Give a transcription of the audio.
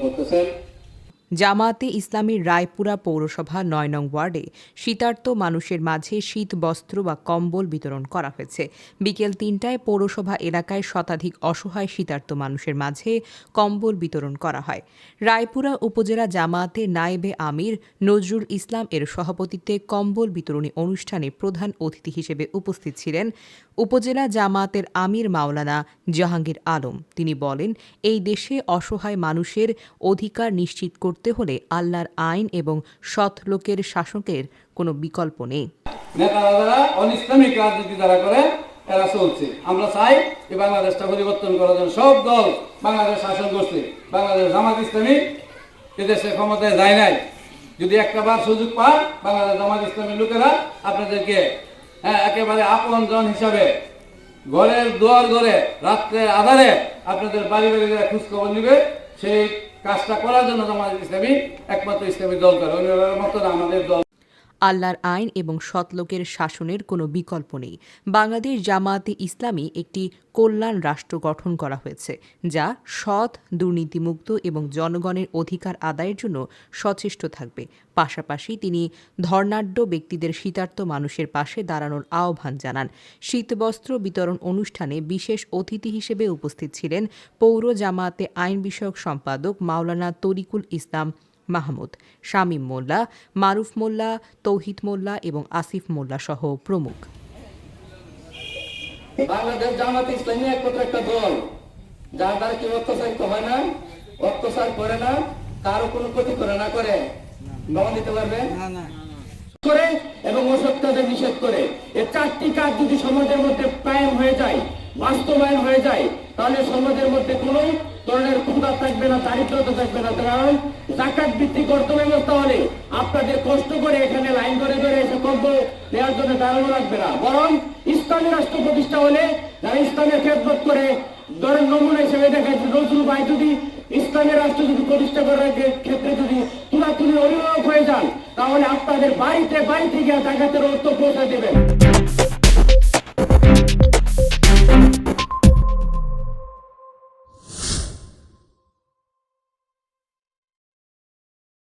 6000 জামাতে ইসলামের রায়পুরা পৌরসভা নয় নং ওয়ার্ডে শীতার্থ মানুষের মাঝে শীত বস্ত্র বা কম্বল বিতরণ করা হয়েছে। বিকেল তিনটায় পৌরসভা এলাকায় শতাধিক অসহায় শীতার্থ মানুষের মাঝে কম্বল বিতরণ করা হয়। রায়পুরা উপজেলা জামাতে নায়েবে আমির নজরুল ইসলাম এর সভাপতিত্বে কম্বল বিতরণী অনুষ্ঠানে প্রধান অতিথি হিসেবে উপস্থিত ছিলেন উপজেলা জামাতের আমির মাওলানা জাহাঙ্গীর আলম। তিনি বলেন, এই দেশে অসহায় মানুষের অধিকার নিশ্চিত করতে হলে আল্লাহর আইন এবং সৎ লোকের শাসকের কোনো বিকল্প নেই। রাজনীতি যারা করে এরা চলছে। আমরা চাই যে বাংলাদেশটা পরিবর্তন করার জন্য সব দল বাংলাদেশ শাসন করছে। বাংলাদেশ জামাত ইসলামী এদেশে ক্ষমতায় যায় নাই। যদি একটা বার সুযোগ পান বাংলাদেশ জামাত ইসলামীর লোকেরা আপনাদেরকে হ্যাঁ একেবারে আপন জন হিসাবে ঘরের দুয়ার ঘরে রাত্রে আধারে আপনাদের বাড়ি বাড়ি যারা খোঁজ খবর নিবে, সেই কাজটা করার জন্য জামাত ইসলামী একমাত্র ইসলামী দল করে। অন্য মতো আমাদের দল। আল্লাহর আইন এবং সৎলোকের শাসনের কোনো বিকল্প নেই। বাংলাদেশ জামায়াতে ইসলামী একটি কল্যাণ রাষ্ট্র গঠন করা হয়েছে, যা সৎ, দুর্নীতিমুক্ত এবং জনগণের অধিকার আদায়ের জন্য সচেষ্ট থাকবে। পাশাপাশি তিনি ধর্নাঢ্য ব্যক্তিদের শীতার্ত মানুষের পাশে দাঁড়ানোর আহ্বান জানান। শীতবস্ত্র বিতরণ অনুষ্ঠানে বিশেষ অতিথি হিসেবে উপস্থিত ছিলেন পৌর জামায়াতে আইন বিষয়ক সম্পাদক মাওলানা তরিকুল ইসলাম মাহমুদ শামীম মোল্লা মারুফ মোল্লা তৌহিদ মোল্লা এবং আসিফ মোল্লা সহ প্রমুখ। বাংলাদেশ জামাত ইসলামী একমাত্র একটা দল। যার দ্বারা কেউ অত্যাচারিত হয় না অত্যাচার করে না কারও কোনো ক্ষতি করে না করে? দিতে পারবে? করে এবং অসত্যদের নিষেধ করে। এই চারটি কাজ যদি সমাজের মধ্যে কায়েম হয়ে যায় বাস্তবায়ন হয়ে যায় তাহলে সমাজের মধ্যে কোনো ধরনের ক্ষুদা থাকবে না, দারিদ্রতা থাকবে না। কারণ জাকাত ভিত্তিক অর্থ ব্যবস্থা হলে আপনাদের কষ্ট করে এখানে লাইন ধরে ধরে এসে কব্য নেওয়ার জন্য দাঁড়ানো লাগবে না। বরং ইসলামী রাষ্ট্র প্রতিষ্ঠা হলে যারা ইসলামের খেদমত করে, ধরেন নমুনা হিসেবে দেখা যাচ্ছে নজরুল ভাই যদি ইসলামের রাষ্ট্র যদি প্রতিষ্ঠা করার ক্ষে- ক্ষেত্রে যদি তুলাতুলি অভিভাবক হয়ে যান, তাহলে আপনাদের বাড়িতে বাড়িতে গিয়ে জাকাতের অর্থ পৌঁছে দেবেন।